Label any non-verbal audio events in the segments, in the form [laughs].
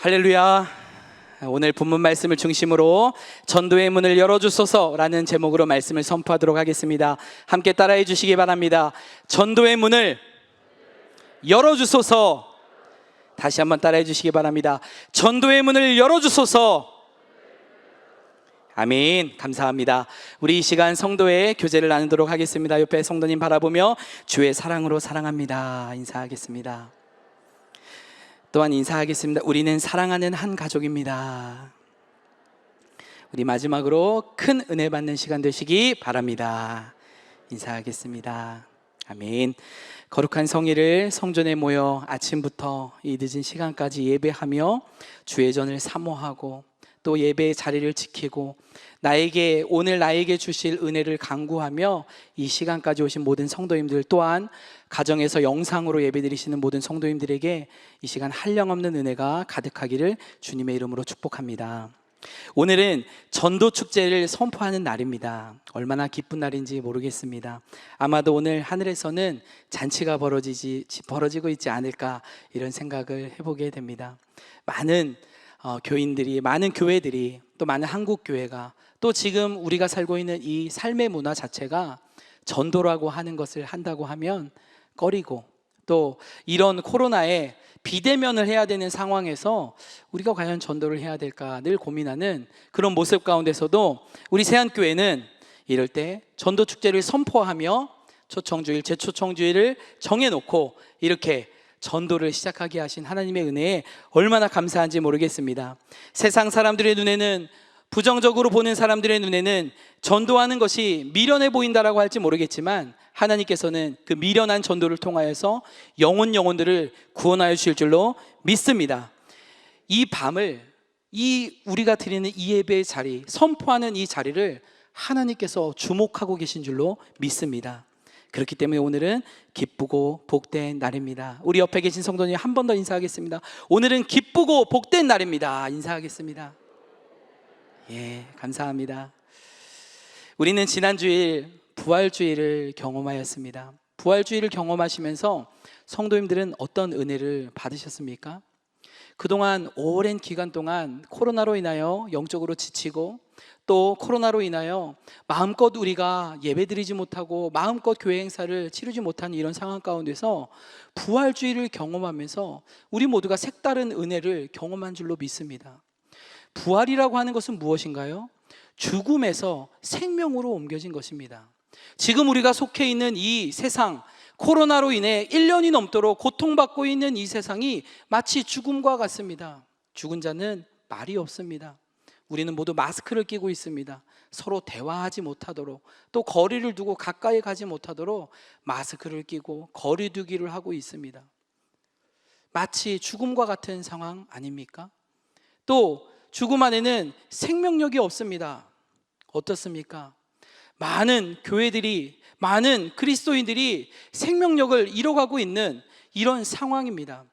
할렐루야. 오늘 본문 말씀을 중심으로 전도의 문을 열어주소서라는 제목으로 말씀을 선포하도록 하겠습니다. 함께 따라해 주시기 바랍니다. 전도의 문을 열어주소서. 다시 한번 따라해 주시기 바랍니다. 전도의 문을 열어주소서. 아멘. 감사합니다. 우리 이 시간 성도의 교제를 나누도록 하겠습니다. 옆에 성도님 바라보며 주의 사랑으로 사랑합니다. 인사하겠습니다. 또한 인사하겠습니다. 우리는 사랑하는 한 가족입니다. 우리 마지막으로 큰 은혜 받는 시간 되시기 바랍니다. 인사하겠습니다. 아멘. 거룩한 성일을 성전에 모여 아침부터 이 늦은 시간까지 예배하며 주의 전을 사모하고 또 예배의 자리를 지키고 나에게 오늘 나에게 주실 은혜를 강구하며 이 시간까지 오신 모든 성도님들 또한 가정에서 영상으로 예배드리시는 모든 성도님들에게 이 시간 한량없는 은혜가 가득하기를 주님의 이름으로 축복합니다. 오늘은 전도 축제를 선포하는 날입니다. 얼마나 기쁜 날인지 모르겠습니다. 아마도 오늘 하늘에서는 잔치가 벌어지지 벌어지고 있지 않을까 이런 생각을 해보게 됩니다. 많은 어, 교인들이 많은 교회들이 또 많은 한국 교회가 또 지금 우리가 살고 있는 이 삶의 문화 자체가 전도라고 하는 것을 한다고 하면 꺼리고 또 이런 코로나에 비대면을 해야 되는 상황에서 우리가 과연 전도를 해야 될까 늘 고민하는 그런 모습 가운데서도 우리 세안교회는 이럴 때 전도 축제를 선포하며 초청주일, 재초청주일을 정해놓고 이렇게 전도를 시작하게 하신 하나님의 은혜에 얼마나 감사한지 모르겠습니다. 세상 사람들의 눈에는 부정적으로 보는 사람들의 눈에는 전도하는 것이 미련해 보인다라고 할지 모르겠지만 하나님께서는 그 미련한 전도를 통하여서 영혼 영혼들을 구원하여 주실 줄로 믿습니다. 이 밤을 이 우리가 드리는 이 예배의 자리, 선포하는 이 자리를 하나님께서 주목하고 계신 줄로 믿습니다. 그렇기 때문에 오늘은 기쁘고 복된 날입니다. 우리 옆에 계신 성도님 한 번 더 인사하겠습니다. 오늘은 기쁘고 복된 날입니다. 인사하겠습니다. 예, 감사합니다. 우리는 지난 주일 부활주의를 경험하였습니다. 부활주의를 경험하시면서 성도님들은 어떤 은혜를 받으셨습니까? 그동안 오랜 기간 동안 코로나로 인하여 영적으로 지치고 또 코로나로 인하여 마음껏 우리가 예배드리지 못하고 마음껏 교회 행사를 치르지 못하는 이런 상황 가운데서 부활주의를 경험하면서 우리 모두가 색다른 은혜를 경험한 줄로 믿습니다. 부활이라고 하는 것은 무엇인가요? 죽음에서 생명으로 옮겨진 것입니다. 지금 우리가 속해 있는 이 세상, 코로나로 인해 1년이 넘도록 고통받고 있는 이 세상이 마치 죽음과 같습니다. 죽은 자는 말이 없습니다. 우리는 모두 마스크를 끼고 있습니다. 서로 대화하지 못하도록 또 거리를 두고 가까이 가지 못하도록 마스크를 끼고 거리 두기를 하고 있습니다. 마치 죽음과 같은 상황 아닙니까? 또 죽음 안에는 생명력이 없습니다. 어떻습니까? 많은 교회들이 많은 그리스도인들이 생명력을 잃어가고 있는 이런 상황입니다.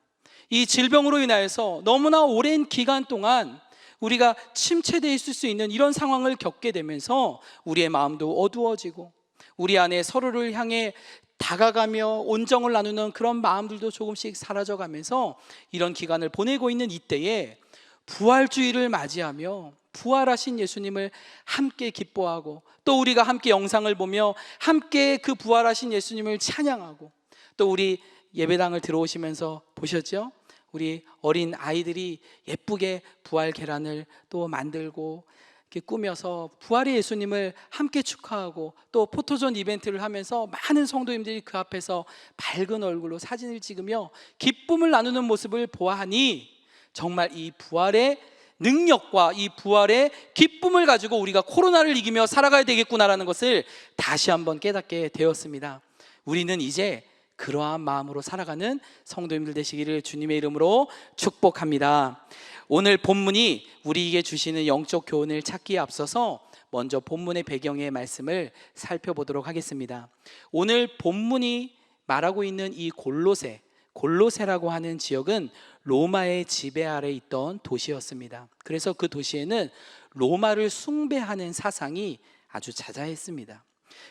이 질병으로 인하여서 너무나 오랜 기간 동안 우리가 침체되어 있을 수 있는 이런 상황을 겪게 되면서 우리의 마음도 어두워지고 우리 안에 서로를 향해 다가가며 온정을 나누는 그런 마음들도 조금씩 사라져 가면서 이런 기간을 보내고 있는 이때에 부활주의를 맞이하며 부활하신 예수님을 함께 기뻐하고 또 우리가 함께 영상을 보며 함께 그 부활하신 예수님을 찬양하고 또 우리 예배당을 들어오시면서 보셨죠? 우리 어린 아이들이 예쁘게 부활 계란을 또 만들고 이렇게 꾸며서 부활의 예수님을 함께 축하하고 또 포토존 이벤트를 하면서 많은 성도님들이 그 앞에서 밝은 얼굴로 사진을 찍으며 기쁨을 나누는 모습을 보아하니 정말 이 부활의 능력과 이 부활의 기쁨을 가지고 우리가 코로나를 이기며 살아가야 되겠구나라는 것을 다시 한번 깨닫게 되었습니다. 우리는 이제 그러한 마음으로 살아가는 성도님들 되시기를 주님의 이름으로 축복합니다. 오늘 본문이 우리에게 주시는 영적 교훈을 찾기에 앞서서 먼저 본문의 배경의 말씀을 살펴보도록 하겠습니다. 오늘 본문이 말하고 있는 이 골로새, 골로새라고 하는 지역은 로마의 지배 아래 있던 도시였습니다. 그래서 그 도시에는 로마를 숭배하는 사상이 아주 자자했습니다.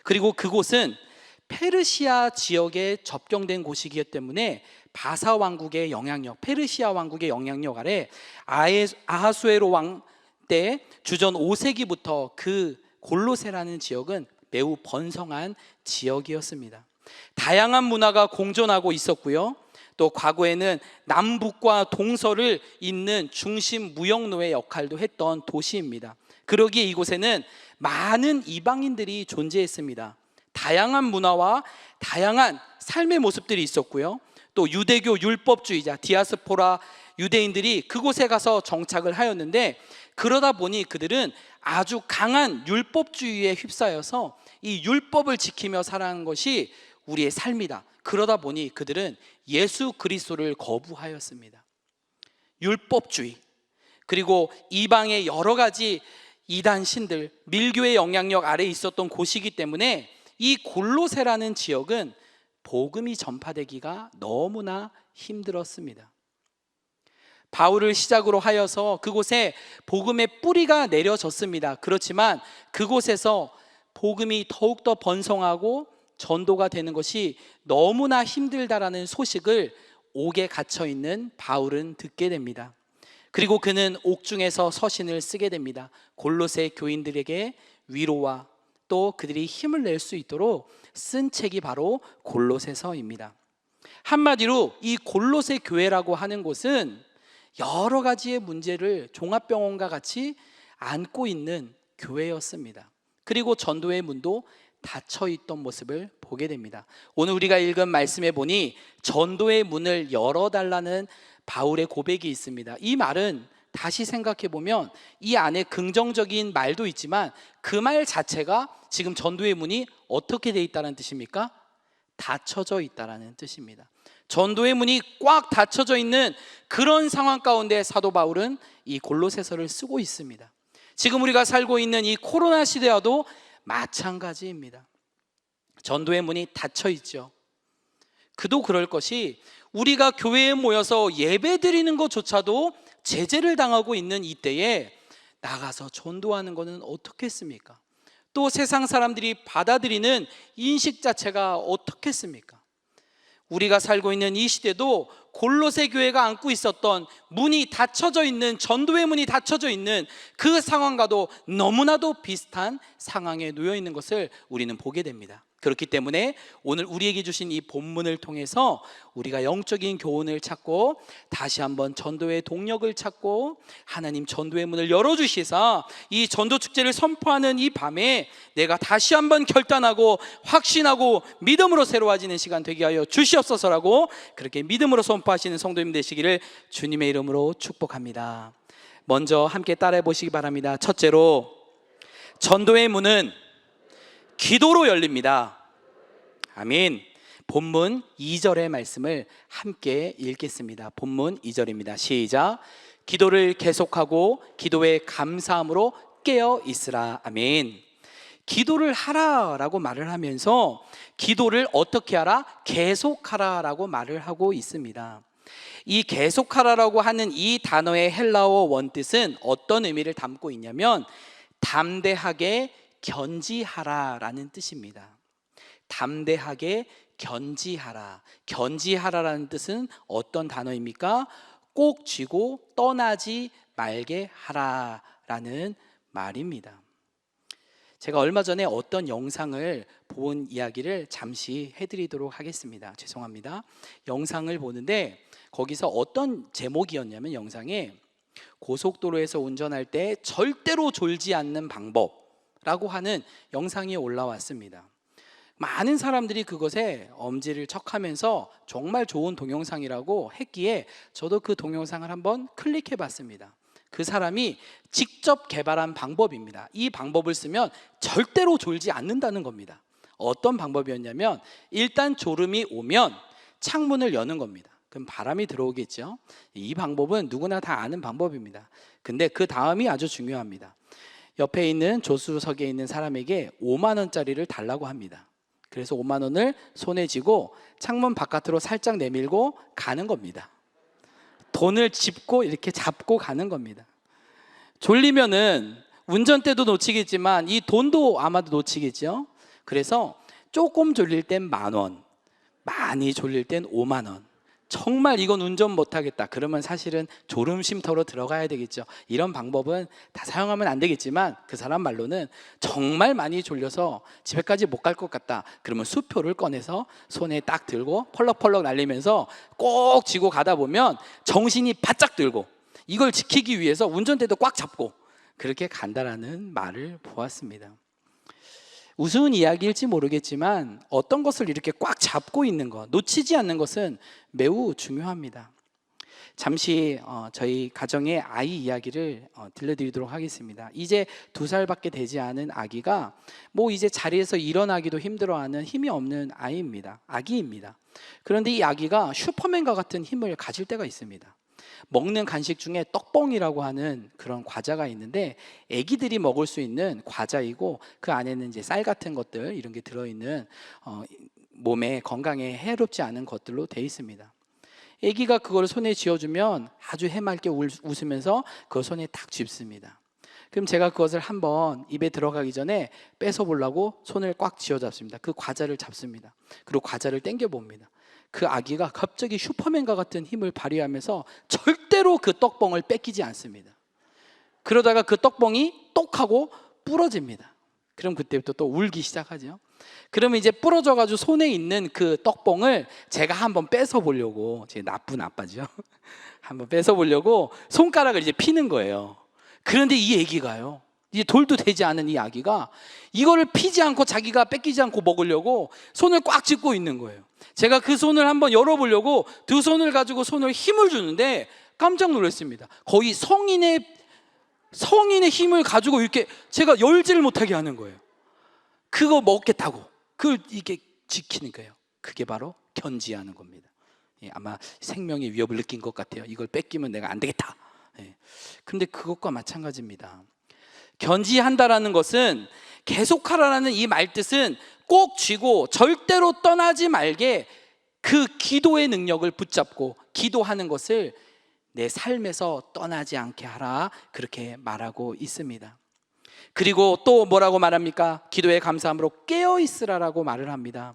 그리고 그곳은 페르시아 지역에 접경된 곳이기 때문에 바사 왕국의 영향력, 페르시아 왕국의 영향력 아래 아하수에로 왕 때 주전 5세기부터 그 골로세라는 지역은 매우 번성한 지역이었습니다. 다양한 문화가 공존하고 있었고요. 또 과거에는 남북과 동서를 잇는 중심 무역로의 역할도 했던 도시입니다. 그러기에 이곳에는 많은 이방인들이 존재했습니다. 다양한 문화와 다양한 삶의 모습들이 있었고요. 또 유대교 율법주의자 디아스포라 유대인들이 그곳에 가서 정착을 하였는데 그러다 보니 그들은 아주 강한 율법주의에 휩싸여서 이 율법을 지키며 살아가는 것이 우리의 삶이다. 그러다 보니 그들은 예수 그리스도를 거부하였습니다. 율법주의 그리고 이방의 여러 가지 이단 신들 밀교의 영향력 아래 있었던 곳이기 때문에 이 골로세라는 지역은 복음이 전파되기가 너무나 힘들었습니다. 바울을 시작으로 하여서 그곳에 복음의 뿌리가 내려졌습니다. 그렇지만 그곳에서 복음이 더욱더 번성하고 전도가 되는 것이 너무나 힘들다라는 소식을 옥에 갇혀 있는 바울은 듣게 됩니다. 그리고 그는 옥중에서 서신을 쓰게 됩니다. 골로새 교인들에게 위로와 또 그들이 힘을 낼 수 있도록 쓴 책이 바로 골로새서입니다. 한마디로 이 골로새 교회라고 하는 곳은 여러 가지의 문제를 종합병원과 같이 안고 있는 교회였습니다. 그리고 전도의 문도 닫혀 있던 모습을 보게 됩니다. 오늘 우리가 읽은 말씀에 보니 전도의 문을 열어 달라는 바울의 고백이 있습니다. 이 말은 다시 생각해 보면 이 안에 긍정적인 말도 있지만 그 말 자체가 지금 전도의 문이 어떻게 돼 있다는 뜻입니까? 닫혀져 있다라는 뜻입니다. 전도의 문이 꽉 닫혀져 있는 그런 상황 가운데 사도 바울은 이 골로새서를 쓰고 있습니다. 지금 우리가 살고 있는 이 코로나 시대와도 마찬가지입니다. 전도의 문이 닫혀 있죠. 그도 그럴 것이 우리가 교회에 모여서 예배 드리는 것조차도 제재를 당하고 있는 이때에 나가서 전도하는 것은 어떻겠습니까? 또 세상 사람들이 받아들이는 인식 자체가 어떻겠습니까? 우리가 살고 있는 이 시대도 골로새 교회가 안고 있었던 문이 닫혀져 있는 전도의 문이 닫혀져 있는 그 상황과도 너무나도 비슷한 상황에 놓여 있는 것을 우리는 보게 됩니다. 그렇기 때문에 오늘 우리에게 주신 이 본문을 통해서 우리가 영적인 교훈을 찾고 다시 한번 전도의 동력을 찾고 하나님 전도의 문을 열어주시사 이 전도 축제를 선포하는 이 밤에 내가 다시 한번 결단하고 확신하고 믿음으로 새로워지는 시간 되게 하여 주시옵소서라고 그렇게 믿음으로 선포하시는 성도님 되시기를 주님의 이름으로 축복합니다. 먼저 함께 따라해 보시기 바랍니다. 첫째로 전도의 문은 기도로 열립니다. 아멘. 본문 2절의 말씀을 함께 읽겠습니다. 본문 2절입니다. 시작. 기도를 계속하고 기도에 감사함으로 깨어 있으라. 아멘. 기도를 하라라고 말을 하면서 기도를 어떻게 하라? 계속하라라고 말을 하고 있습니다. 이 계속하라라고 하는 이 단어의 헬라어 원뜻은 어떤 의미를 담고 있냐면 담대하게 견지하라라는 뜻입니다. 담대하게 견지하라. 견지하라라는 뜻은 어떤 단어입니까? 꼭 쥐고 떠나지 말게 하라라는 말입니다. 제가 얼마 전에 어떤 영상을 본 이야기를 잠시 해드리도록 하겠습니다. 죄송합니다. 영상을 보는데 거기서 어떤 제목이었냐면 영상에 고속도로에서 운전할 때 절대로 졸지 않는 방법 라고 하는 영상이 올라왔습니다. 많은 사람들이 그것에 엄지를 척하면서 정말 좋은 동영상이라고 했기에 저도 그 동영상을 한번 클릭해 봤습니다. 그 사람이 직접 개발한 방법입니다. 이 방법을 쓰면 절대로 졸지 않는다는 겁니다. 어떤 방법이었냐면 일단 졸음이 오면 창문을 여는 겁니다. 그럼 바람이 들어오겠죠. 이 방법은 누구나 다 아는 방법입니다. 근데 그 다음이 아주 중요합니다. 옆에 있는 조수석에 있는 사람에게 5만 원짜리를 달라고 합니다. 그래서 5만 원을 손에 쥐고 창문 바깥으로 살짝 내밀고 가는 겁니다. 돈을 짚고 이렇게 잡고 가는 겁니다. 졸리면은 운전대도 놓치겠지만 이 돈도 아마도 놓치겠죠. 그래서 조금 졸릴 땐 만 원, 많이 졸릴 땐 5만 원. 정말 이건 운전 못하겠다. 그러면 사실은 졸음 쉼터로 들어가야 되겠죠. 이런 방법은 다 사용하면 안 되겠지만 그 사람 말로는 정말 많이 졸려서 집에까지 못 갈 것 같다. 그러면 수표를 꺼내서 손에 딱 들고 펄럭펄럭 날리면서 꼭 쥐고 가다 보면 정신이 바짝 들고 이걸 지키기 위해서 운전대도 꽉 잡고 그렇게 간다라는 말을 보았습니다. 우스운 이야기일지 모르겠지만 어떤 것을 이렇게 꽉 잡고 있는 것, 놓치지 않는 것은 매우 중요합니다. 잠시 어, 저희 가정의 아이 이야기를 어, 들려드리도록 하겠습니다. 이제 두 살밖에 되지 않은 아기가 뭐 이제 자리에서 일어나기도 힘들어하는 힘이 없는 아이입니다. 아기입니다. 그런데 이 아기가 슈퍼맨과 같은 힘을 가질 때가 있습니다. 먹는 간식 중에 떡봉이라고 하는 그런 과자가 있는데 아기들이 먹을 수 있는 과자이고 그 안에는 이제 쌀 같은 것들 이런 게 들어 있는 어, 몸에 건강에 해롭지 않은 것들로 돼 있습니다. 아기가 그걸 손에 쥐어주면 아주 해맑게 울- 웃으면서 그 손에 딱 쥐습니다. 그럼 제가 그것을 한번 입에 들어가기 전에 뺏어 보려고 손을 꽉 쥐어 잡습니다. 그 과자를 잡습니다. 그리고 과자를 당겨 봅니다. 그 아기가 갑자기 슈퍼맨과 같은 힘을 발휘하면서 절대로 그 떡봉을 뺏기지 않습니다. 그러다가 그 떡봉이 똑 하고 부러집니다. 그럼 그때부터 또 울기 시작하죠. 그러면 이제 부러져 가지고 손에 있는 그 떡봉을 제가 한번 뺏어 보려고 제 나쁜 아빠죠. [laughs] 한번 뺏어 보려고 손가락을 이제 피는 거예요. 그런데 이 애기가요. 이제 돌도 되지 않은 이 아기가 이거를 피지 않고 자기가 뺏기지 않고 먹으려고 손을 꽉 쥐고 있는 거예요. 제가 그 손을 한번 열어보려고 두 손을 가지고 손을 힘을 주는데 깜짝 놀랐습니다. 거의 성인의 성인의 힘을 가지고 이렇게 제가 열지를 못하게 하는 거예요. 그거 먹겠다고 그걸 이게 지키는 거예요. 그게 바로 견지하는 겁니다. 예, 아마 생명의 위협을 느낀 것 같아요. 이걸 뺏기면 내가 안 되겠다. 예. 근데 그것과 마찬가지입니다. 견지한다라는 것은 계속하라라는 이 말뜻은 꼭 쥐고 절대로 떠나지 말게 그 기도의 능력을 붙잡고 기도하는 것을 내 삶에서 떠나지 않게 하라 그렇게 말하고 있습니다. 그리고 또 뭐라고 말합니까? 기도의 감사함으로 깨어 있으라라고 말을 합니다.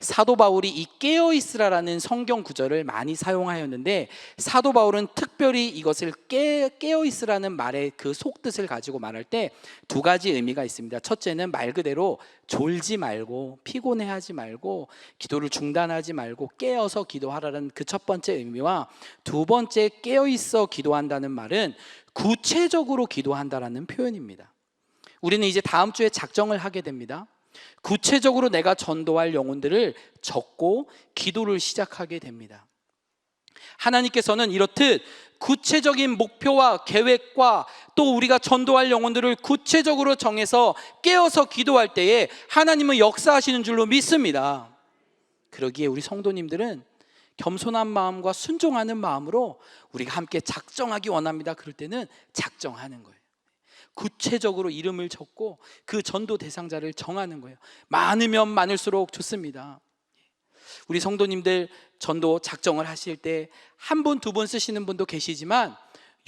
사도 바울이 이 깨어 있으라라는 성경 구절을 많이 사용하였는데 사도 바울은 특별히 이것을 깨, 깨어 있으라는 말의 그 속뜻을 가지고 말할 때 두 가지 의미가 있습니다. 첫째는 말 그대로 졸지 말고 피곤해하지 말고 기도를 중단하지 말고 깨어서 기도하라는 그 첫 번째 의미와 두 번째 깨어 있어 기도한다는 말은 구체적으로 기도한다라는 표현입니다. 우리는 이제 다음 주에 작정을 하게 됩니다. 구체적으로 내가 전도할 영혼들을 적고 기도를 시작하게 됩니다. 하나님께서는 이렇듯 구체적인 목표와 계획과 또 우리가 전도할 영혼들을 구체적으로 정해서 깨어서 기도할 때에 하나님은 역사하시는 줄로 믿습니다. 그러기에 우리 성도님들은 겸손한 마음과 순종하는 마음으로 우리가 함께 작정하기 원합니다. 그럴 때는 작정하는 거예요. 구체적으로 이름을 적고 그 전도 대상자를 정하는 거예요. 많으면 많을수록 좋습니다. 우리 성도님들 전도 작정을 하실 때 한 분, 두 분 쓰시는 분도 계시지만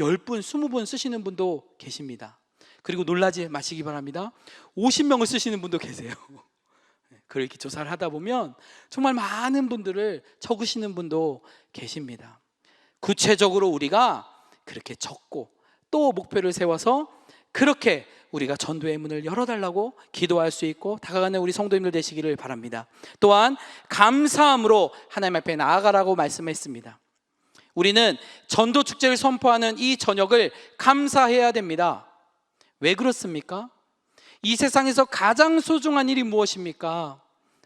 열 분, 스무 분 쓰시는 분도 계십니다. 그리고 놀라지 마시기 바랍니다. 50명을 쓰시는 분도 계세요. 그렇게 조사를 하다 보면 정말 많은 분들을 적으시는 분도 계십니다. 구체적으로 우리가 그렇게 적고 또 목표를 세워서 그렇게 우리가 전도의 문을 열어달라고 기도할 수 있고 다가가는 우리 성도님들 되시기를 바랍니다. 또한 감사함으로 하나님 앞에 나아가라고 말씀했습니다. 우리는 전도 축제를 선포하는 이 저녁을 감사해야 됩니다. 왜 그렇습니까? 이 세상에서 가장 소중한 일이 무엇입니까?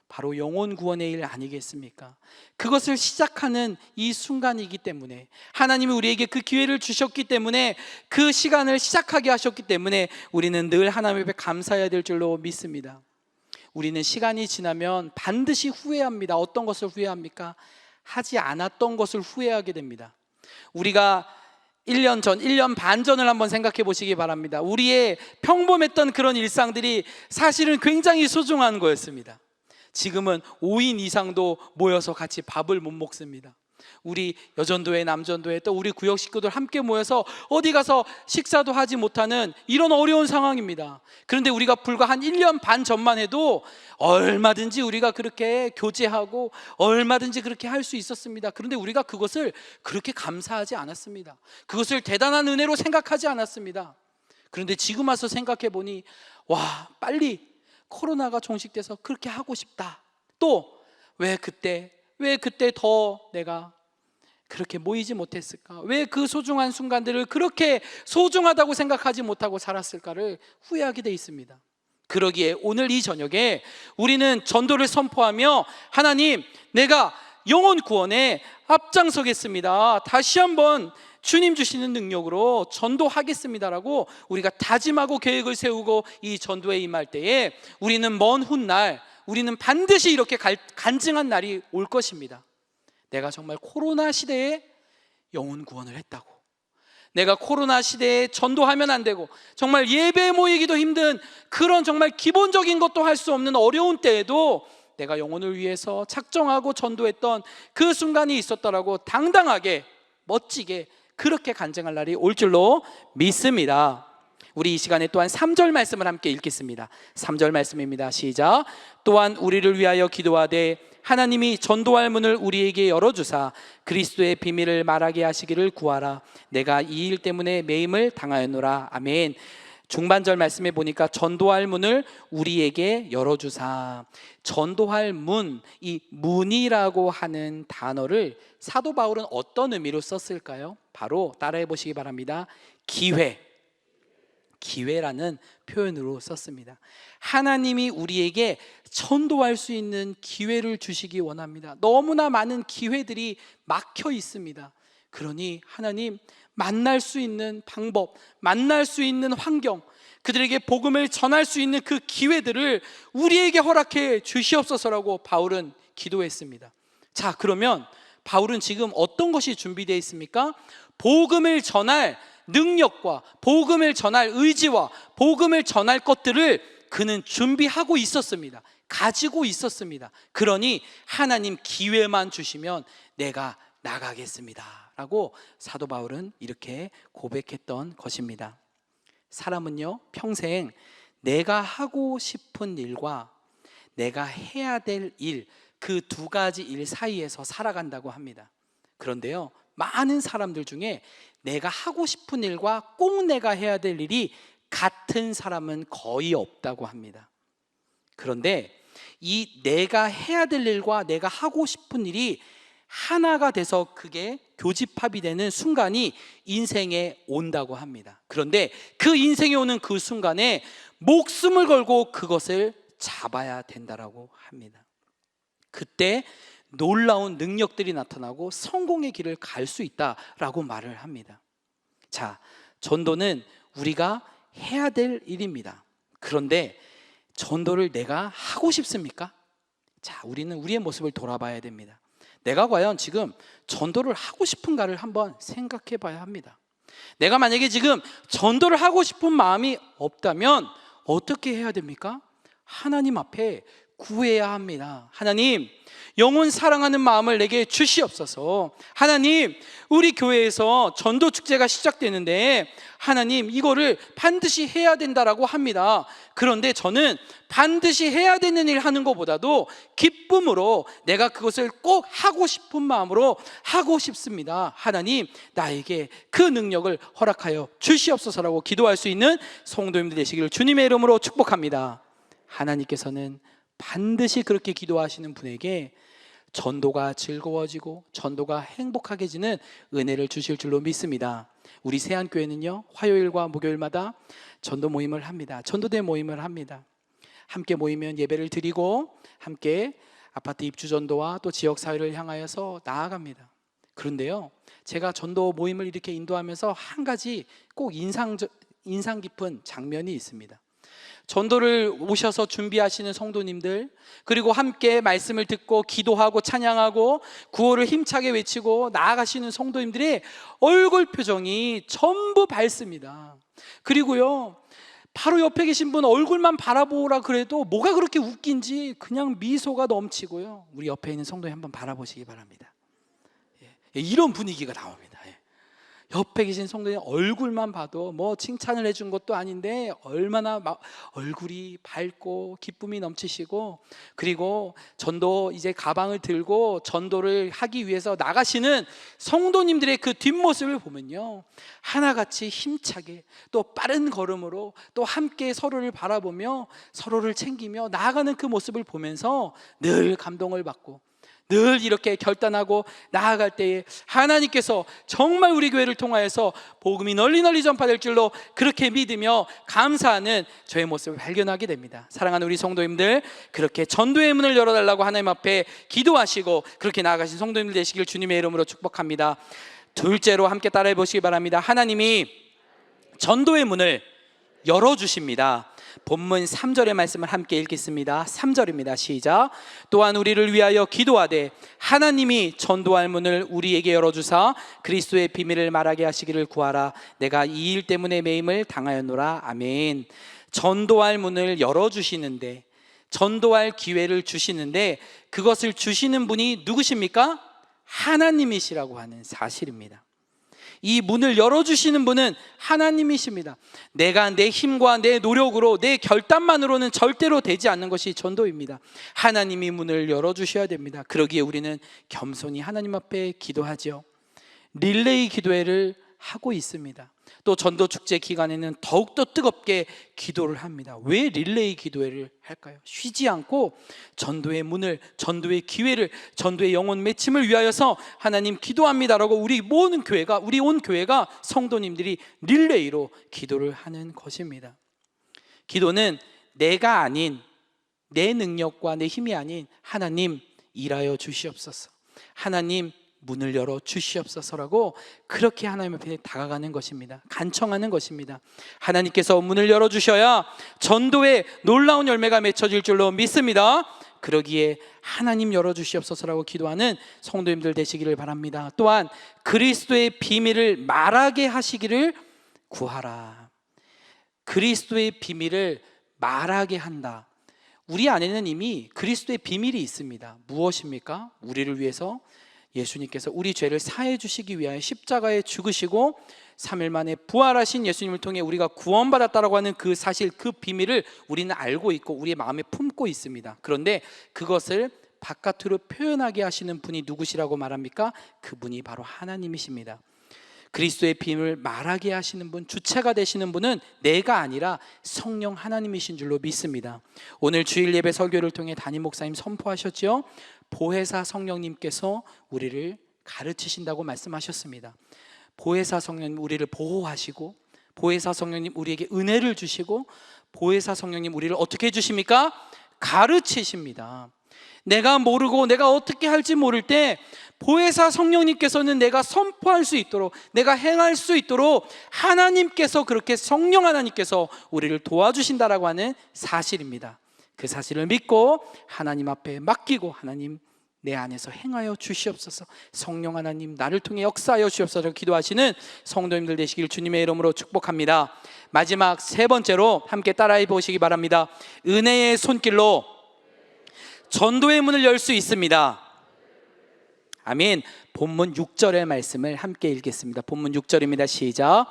바로 영혼 구원의 일 아니겠습니까? 그것을 시작하는 이 순간이기 때문에 하나님이 우리에게 그 기회를 주셨기 때문에 그 시간을 시작하게 하셨기 때문에 우리는 늘 하나님 앞에 감사해야 될 줄로 믿습니다. 우리는 시간이 지나면 반드시 후회합니다. 어떤 것을 후회합니까? 하지 않았던 것을 후회하게 됩니다. 우리가 1년 전, 1년 반 전을 한번 생각해 보시기 바랍니다. 우리의 평범했던 그런 일상들이 사실은 굉장히 소중한 거였습니다. 지금은 5인 이상도 모여서 같이 밥을 못 먹습니다. 우리 여전도회 남전도회 또 우리 구역 식구들 함께 모여서 어디 가서 식사도 하지 못하는 이런 어려운 상황입니다. 그런데 우리가 불과 한 1년 반 전만 해도 얼마든지 우리가 그렇게 교제하고 얼마든지 그렇게 할 수 있었습니다. 그런데 우리가 그것을 그렇게 감사하지 않았습니다. 그것을 대단한 은혜로 생각하지 않았습니다. 그런데 지금 와서 생각해 보니 와, 빨리 코로나가 종식돼서 그렇게 하고 싶다. 또 왜 그때 왜 그때 더 내가 그렇게 모이지 못했을까? 왜 그 소중한 순간들을 그렇게 소중하다고 생각하지 못하고 살았을까를 후회하게 돼 있습니다. 그러기에 오늘 이 저녁에 우리는 전도를 선포하며 하나님, 내가 영혼 구원에 앞장서겠습니다. 다시 한번 주님 주시는 능력으로 전도하겠습니다라고 우리가 다짐하고 계획을 세우고 이 전도에 임할 때에 우리는 먼 훗날 우리는 반드시 이렇게 갈- 간증한 날이 올 것입니다. 내가 정말 코로나 시대에 영혼 구원을 했다고. 내가 코로나 시대에 전도하면 안 되고 정말 예배 모이기도 힘든 그런 정말 기본적인 것도 할 수 없는 어려운 때에도 내가 영혼을 위해서 작정하고 전도했던 그 순간이 있었더라고 당당하게 멋지게 그렇게 간증할 날이 올 줄로 믿습니다. 우리 이 시간에 또한 3절 말씀을 함께 읽겠습니다. 3절 말씀입니다. 시작. 또한 우리를 위하여 기도하되 하나님이 전도할 문을 우리에게 열어주사 그리스도의 비밀을 말하게 하시기를 구하라. 내가 이 일 때문에 매임을 당하였노라. 아멘. 중반절 말씀에 보니까 전도할 문을 우리에게 열어주사. 전도할 문, 이 문이라고 하는 단어를 사도 바울은 어떤 의미로 썼을까요? 바로 따라해 보시기 바랍니다. 기회. 기회라는 표현으로 썼습니다. 하나님이 우리에게 전도할 수 있는 기회를 주시기 원합니다. 너무나 많은 기회들이 막혀 있습니다. 그러니 하나님 만날 수 있는 방법, 만날 수 있는 환경, 그들에게 복음을 전할 수 있는 그 기회들을 우리에게 허락해 주시옵소서라고 바울은 기도했습니다. 자, 그러면 바울은 지금 어떤 것이 준비되어 있습니까? 복음을 전할 능력과 복음을 전할 의지와 복음을 전할 것들을 그는 준비하고 있었습니다. 가지고 있었습니다. 그러니 하나님 기회만 주시면 내가 나가겠습니다. 라고 사도 바울은 이렇게 고백했던 것입니다. 사람은요, 평생 내가 하고 싶은 일과 내가 해야 될 일, 그 두 가지 일 사이에서 살아간다고 합니다. 그런데요, 많은 사람들 중에 내가 하고 싶은 일과 꼭 내가 해야 될 일이 같은 사람은 거의 없다고 합니다. 그런데 이 내가 해야 될 일과 내가 하고 싶은 일이 하나가 돼서 그게 교집합이 되는 순간이 인생에 온다고 합니다. 그런데 그 인생에 오는 그 순간에 목숨을 걸고 그것을 잡아야 된다라고 합니다. 그때 놀라운 능력들이 나타나고 성공의 길을 갈 수 있다라고 말을 합니다. 자, 전도는 우리가 해야 될 일입니다. 그런데 전도를 내가 하고 싶습니까? 자, 우리는 우리의 모습을 돌아봐야 됩니다. 내가 과연 지금 전도를 하고 싶은가를 한번 생각해 봐야 합니다. 내가 만약에 지금 전도를 하고 싶은 마음이 없다면 어떻게 해야 됩니까? 하나님 앞에 구해야 합니다. 하나님, 영혼 사랑하는 마음을 내게 주시옵소서. 하나님, 우리 교회에서 전도 축제가 시작되는데 하나님 이거를 반드시 해야 된다라고 합니다. 그런데 저는 반드시 해야 되는 일 하는 것보다도 기쁨으로 내가 그것을 꼭 하고 싶은 마음으로 하고 싶습니다. 하나님, 나에게 그 능력을 허락하여 주시옵소서라고 기도할 수 있는 성도님들 되시기를 주님의 이름으로 축복합니다. 하나님께서는 반드시 그렇게 기도하시는 분에게 전도가 즐거워지고 전도가 행복하게 지는 은혜를 주실 줄로 믿습니다. 우리 세안교회는요 화요일과 목요일마다 전도 모임을 합니다. 전도대 모임을 합니다. 함께 모이면 예배를 드리고 함께 아파트 입주 전도와 또 지역 사회를 향하여서 나아갑니다. 그런데요, 제가 전도 모임을 이렇게 인도하면서 한 가지 꼭 인상 인상 깊은 장면이 있습니다. 전도를 오셔서 준비하시는 성도님들 그리고 함께 말씀을 듣고 기도하고 찬양하고 구호를 힘차게 외치고 나아가시는 성도님들의 얼굴 표정이 전부 밝습니다. 그리고요. 바로 옆에 계신 분 얼굴만 바라보라 그래도 뭐가 그렇게 웃긴지 그냥 미소가 넘치고요. 우리 옆에 있는 성도님 한번 바라보시기 바랍니다. 예. 예, 이런 분위기가 나옵니다. 예. 옆에 계신 성도님 얼굴만 봐도 뭐 칭찬을 해준 것도 아닌데 얼마나 막 얼굴이 밝고 기쁨이 넘치시고 그리고 전도 이제 가방을 들고 전도를 하기 위해서 나가시는 성도님들의 그 뒷모습을 보면요 하나같이 힘차게 또 빠른 걸음으로 또 함께 서로를 바라보며 서로를 챙기며 나아가는 그 모습을 보면서 늘 감동을 받고 늘 이렇게 결단하고 나아갈 때에 하나님께서 정말 우리 교회를 통하여서 복음이 널리 널리 전파될 줄로 그렇게 믿으며 감사하는 저의 모습을 발견하게 됩니다. 사랑하는 우리 성도님들 그렇게 전도의 문을 열어달라고 하나님 앞에 기도하시고 그렇게 나아가신 성도님들 되시길 주님의 이름으로 축복합니다. 둘째로 함께 따라해 보시기 바랍니다. 하나님이 전도의 문을 열어주십니다. 본문 3절의 말씀을 함께 읽겠습니다. 3절입니다. 시작. 또한 우리를 위하여 기도하되 하나님이 전도할 문을 우리에게 열어주사 그리스도의 비밀을 말하게 하시기를 구하라. 내가 이 일 때문에 매임을 당하였노라. 아멘. 전도할 문을 열어주시는데 전도할 기회를 주시는데 그것을 주시는 분이 누구십니까? 하나님이시라고 하는 사실입니다. 이 문을 열어주시는 분은 하나님이십니다. 내가 내 힘과 내 노력으로 내 결단만으로는 절대로 되지 않는 것이 전도입니다. 하나님이 문을 열어주셔야 됩니다. 그러기에 우리는 겸손히 하나님 앞에 기도하죠. 릴레이 기도회를 하고 있습니다. 또 전도 축제 기간에는 더욱더 뜨겁게 기도를 합니다. 왜 릴레이 기도회를 할까요? 쉬지 않고 전도의 문을, 전도의 기회를, 전도의 영혼 맺힘을 위하여서 하나님 기도합니다라고 우리 모든 교회가, 우리 온 교회가 성도님들이 릴레이로 기도를 하는 것입니다. 기도는 내가 아닌 내 능력과 내 힘이 아닌 하나님 일하여 주시옵소서. 하나님 문을 열어 주시옵소서라고 그렇게 하나님 앞에 다가가는 것입니다. 간청하는 것입니다. 하나님께서 문을 열어 주셔야 전도에 놀라운 열매가 맺혀질 줄로 믿습니다. 그러기에 하나님 열어 주시옵소서라고 기도하는 성도님들 되시기를 바랍니다. 또한 그리스도의 비밀을 말하게 하시기를 구하라. 그리스도의 비밀을 말하게 한다. 우리 안에는 이미 그리스도의 비밀이 있습니다. 무엇입니까? 우리를 위해서 예수님께서 우리 죄를 사해 주시기 위하여 십자가에 죽으시고 3일 만에 부활하신 예수님을 통해 우리가 구원받았다라고 하는 그 사실 그 비밀을 우리는 알고 있고 우리의 마음에 품고 있습니다. 그런데 그것을 바깥으로 표현하게 하시는 분이 누구시라고 말합니까? 그분이 바로 하나님이십니다. 그리스도의 비밀을 말하게 하시는 분, 주체가 되시는 분은 내가 아니라 성령 하나님이신 줄로 믿습니다. 오늘 주일 예배 설교를 통해 담임 목사님 선포하셨죠? 보혜사 성령님께서 우리를 가르치신다고 말씀하셨습니다. 보혜사 성령님 우리를 보호하시고 보혜사 성령님 우리에게 은혜를 주시고 보혜사 성령님 우리를 어떻게 해 주십니까? 가르치십니다. 내가 모르고 내가 어떻게 할지 모를 때 보혜사 성령님께서는 내가 선포할 수 있도록 내가 행할 수 있도록 하나님께서 그렇게 성령 하나님께서 우리를 도와주신다라고 하는 사실입니다. 그 사실을 믿고 하나님 앞에 맡기고 하나님 내 안에서 행하여 주시옵소서. 성령 하나님 나를 통해 역사하여 주시옵소서. 기도하시는 성도님들 되시길 주님의 이름으로 축복합니다. 마지막 세 번째로 함께 따라해 보시기 바랍니다. 은혜의 손길로 전도의 문을 열 수 있습니다. 아멘. 본문 6절의 말씀을 함께 읽겠습니다. 본문 6절입니다. 시작.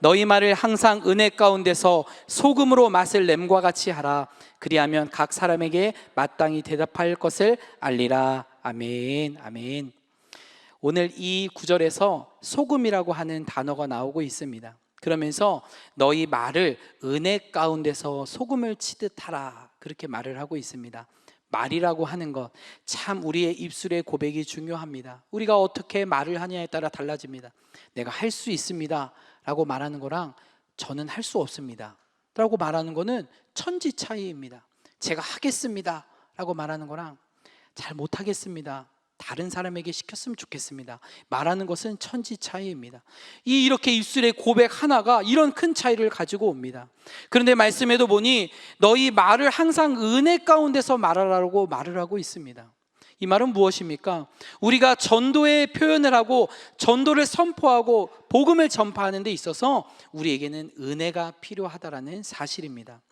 너희 말을 항상 은혜 가운데서 소금으로 맛을 냄과 같이 하라. 그리하면 각 사람에게 마땅히 대답할 것을 알리라. 아멘. 아멘. 오늘 이 구절에서 소금이라고 하는 단어가 나오고 있습니다. 그러면서 너희 말을 은혜 가운데서 소금을 치듯 하라. 그렇게 말을 하고 있습니다. 말이라고 하는 것 참 우리의 입술의 고백이 중요합니다. 우리가 어떻게 말을 하냐에 따라 달라집니다. 내가 할 수 있습니다. 라고 말하는 거랑 저는 할 수 없습니다. 라고 말하는 거는 천지 차이입니다. 제가 하겠습니다. 라고 말하는 거랑 잘 못하겠습니다. 다른 사람에게 시켰으면 좋겠습니다. 말하는 것은 천지 차이입니다. 이 이렇게 입술의 고백 하나가 이런 큰 차이를 가지고 옵니다. 그런데 말씀에도 보니 너희 말을 항상 은혜 가운데서 말하라고 말을 하고 있습니다. 이 말은 무엇입니까? 우리가 전도의 표현을 하고 전도를 선포하고 복음을 전파하는 데 있어서 우리에게는 은혜가 필요하다라는 사실입니다.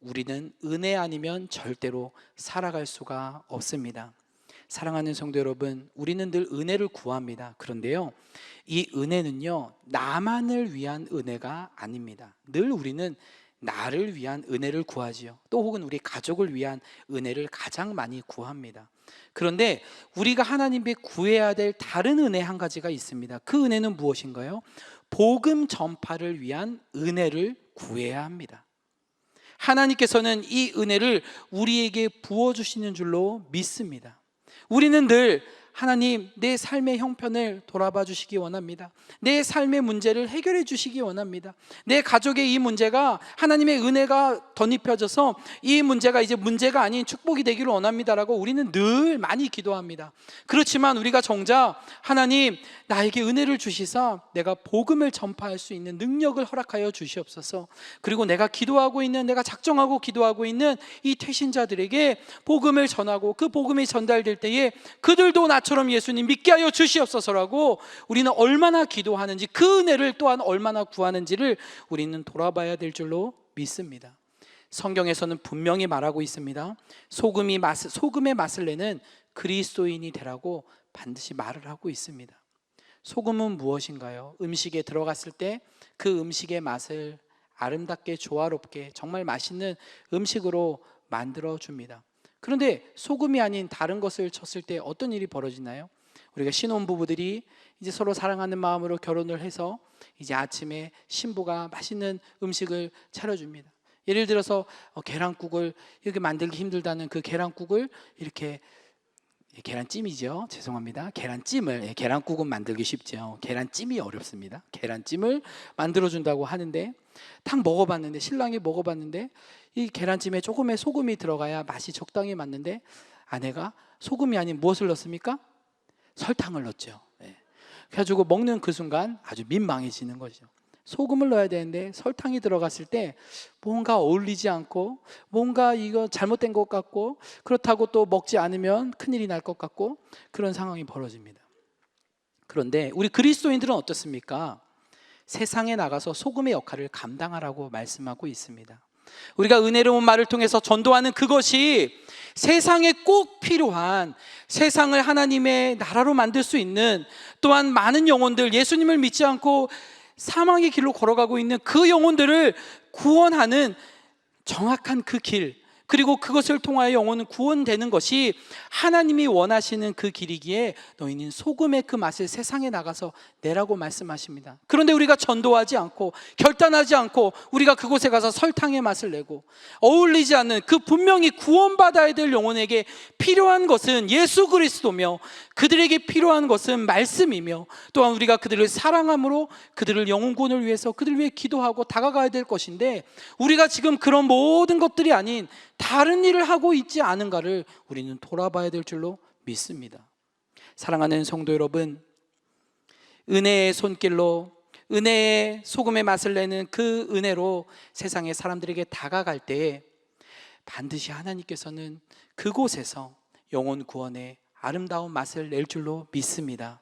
우리는 은혜 아니면 절대로 살아갈 수가 없습니다. 사랑하는 성도 여러분, 우리는 늘 은혜를 구합니다. 그런데요, 이 은혜는요, 나만을 위한 은혜가 아닙니다. 늘 우리는 나를 위한 은혜를 구하지요. 또 혹은 우리 가족을 위한 은혜를 가장 많이 구합니다. 그런데 우리가 하나님께 구해야 될 다른 은혜 한 가지가 있습니다. 그 은혜는 무엇인가요? 복음 전파를 위한 은혜를 구해야 합니다. 하나님께서는 이 은혜를 우리에게 부어주시는 줄로 믿습니다. 우리는 늘 하나님 내 삶의 형편을 돌아봐 주시기 원합니다. 내 삶의 문제를 해결해 주시기 원합니다. 내 가족의 이 문제가 하나님의 은혜가 덧입혀져서 이 문제가 이제 문제가 아닌 축복이 되기를 원합니다라고 우리는 늘 많이 기도합니다. 그렇지만 우리가 정작 하나님 나에게 은혜를 주시사 내가 복음을 전파할 수 있는 능력을 허락하여 주시옵소서. 그리고 내가 기도하고 있는 내가 작정하고 기도하고 있는 이 퇴신자들에게 복음을 전하고 그 복음이 전달될 때에 그들도 나 처럼 예수님 믿게 하여 주시옵소서라고 우리는 얼마나 기도하는지 그 은혜를 또한 얼마나 구하는지를 우리는 돌아봐야 될 줄로 믿습니다. 성경에서는 분명히 말하고 있습니다. 소금이 맛 소금의 맛을 내는 그리스도인이 되라고 반드시 말을 하고 있습니다. 소금은 무엇인가요? 음식에 들어갔을 때 그 음식의 맛을 아름답게 조화롭게 정말 맛있는 음식으로 만들어 줍니다. 그런데 소금이 아닌 다른 것을 쳤을 때 어떤 일이 벌어지나요? 우리가 신혼 부부들이 이제 서로 사랑하는 마음으로 결혼을 해서 이제 아침에 신부가 맛있는 음식을 차려줍니다. 예를 들어서 어, 계란국을 이렇게 만들기 힘들다는 그 계란국을 이렇게 예, 계란찜이죠. 죄송합니다. 계란찜을 예, 계란국은 만들기 쉽죠. 계란찜이 어렵습니다. 계란찜을 만들어 준다고 하는데 딱 먹어봤는데 신랑이 먹어봤는데 이 계란찜에 조금의 소금이 들어가야 맛이 적당히 맞는데 아내가 소금이 아닌 무엇을 넣습니까? 설탕을 넣었죠. 예. 그래가지고 먹는 그 순간 아주 민망해지는 거죠. 소금을 넣어야 되는데 설탕이 들어갔을 때 뭔가 어울리지 않고 뭔가 이거 잘못된 것 같고 그렇다고 또 먹지 않으면 큰일이 날 것 같고 그런 상황이 벌어집니다. 그런데 우리 그리스도인들은 어떻습니까? 세상에 나가서 소금의 역할을 감당하라고 말씀하고 있습니다. 우리가 은혜로운 말을 통해서 전도하는 그것이 세상에 꼭 필요한 세상을 하나님의 나라로 만들 수 있는 또한 많은 영혼들 예수님을 믿지 않고 사망의 길로 걸어가고 있는 그 영혼들을 구원하는 정확한 그 길, 그리고 그것을 통하여 영혼은 구원되는 것이 하나님이 원하시는 그 길이기에 너희는 소금의 그 맛을 세상에 나가서 내라고 말씀하십니다. 그런데 우리가 전도하지 않고 결단하지 않고 우리가 그곳에 가서 설탕의 맛을 내고 어울리지 않는 그 분명히 구원받아야 될 영혼에게 필요한 것은 예수 그리스도며 그들에게 필요한 것은 말씀이며 또한 우리가 그들을 사랑함으로 그들을 영혼구원을 위해서 그들 위해 기도하고 다가가야 될 것인데 우리가 지금 그런 모든 것들이 아닌 다른 일을 하고 있지 않은가를 우리는 돌아봐야 될 줄로 믿습니다. 사랑하는 성도 여러분, 은혜의 손길로 은혜의 소금의 맛을 내는 그 은혜로 세상의 사람들에게 다가갈 때에 반드시 하나님께서는 그곳에서 영혼 구원의 아름다운 맛을 낼 줄로 믿습니다.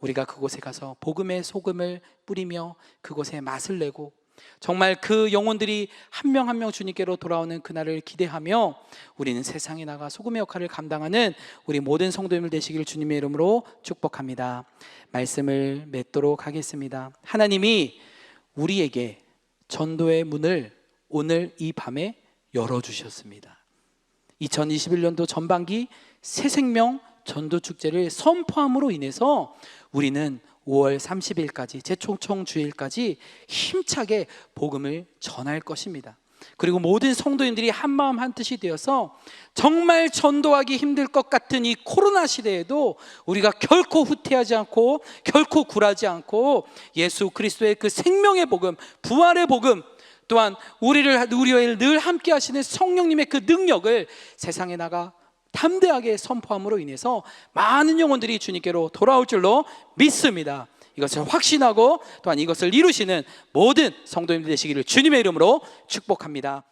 우리가 그곳에 가서 복음의 소금을 뿌리며 그곳에 맛을 내고 정말 그 영혼들이 한명 한 명 주님께로 돌아오는 그날을 기대하며 우리는 세상에 나가 소금의 역할을 감당하는 우리 모든 성도님들 되시기를 주님의 이름으로 축복합니다. 말씀을 맺도록 하겠습니다. 하나님이 우리에게 전도의 문을 오늘 이 밤에 열어 주셨습니다. 2021년도 전반기 새 생명 전도 축제를 선포함으로 인해서 우리는 5월 30일까지 제총총 주일까지 힘차게 복음을 전할 것입니다. 그리고 모든 성도인들이 한 마음 한 뜻이 되어서 정말 전도하기 힘들 것 같은 이 코로나 시대에도 우리가 결코 후퇴하지 않고 결코 굴하지 않고 예수 그리스도의 그 생명의 복음, 부활의 복음 또한 우리를 우리와 늘 함께 하시는 성령님의 그 능력을 세상에 나가 담대하게 선포함으로 인해서 많은 영혼들이 주님께로 돌아올 줄로 믿습니다. 이것을 확신하고 또한 이것을 이루시는 모든 성도님들 되시기를 주님의 이름으로 축복합니다.